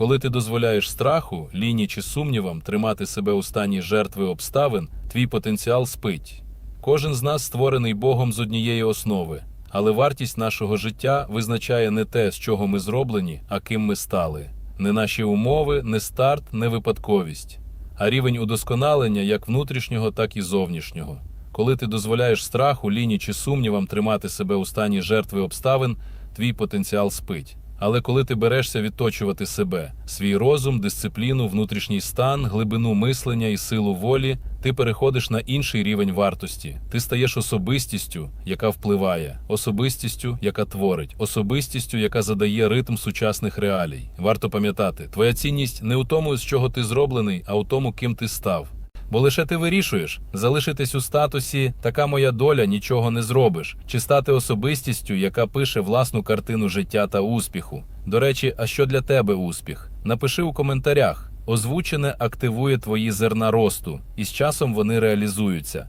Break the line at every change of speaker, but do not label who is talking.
Коли ти дозволяєш страху, ліні чи сумнівам тримати себе у стані жертви обставин, твій потенціал спить. Кожен з нас створений Богом з однієї основи, але вартість нашого життя визначає не те, з чого ми зроблені, а ким ми стали. Не наші умови, не старт, не випадковість, а рівень удосконалення як внутрішнього, так і зовнішнього. Коли ти дозволяєш страху, ліні чи сумнівам тримати себе у стані жертви обставин, твій потенціал спить. Але коли ти берешся відточувати себе, свій розум, дисципліну, внутрішній стан, глибину мислення і силу волі, ти переходиш на інший рівень вартості. Ти стаєш особистістю, яка впливає, особистістю, яка творить, особистістю, яка задає ритм сучасних реалій. Варто пам'ятати, твоя цінність не у тому, з чого ти зроблений, а у тому, ким ти став. Бо лише ти вирішуєш залишитись у статусі така моя доля нічого не зробиш, чи стати особистістю, яка пише власну картину життя та успіху. До речі, а що для тебе успіх? Напиши у коментарях. Озвучене активує твої зерна росту, і з часом вони реалізуються.